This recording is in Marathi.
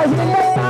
Cosmic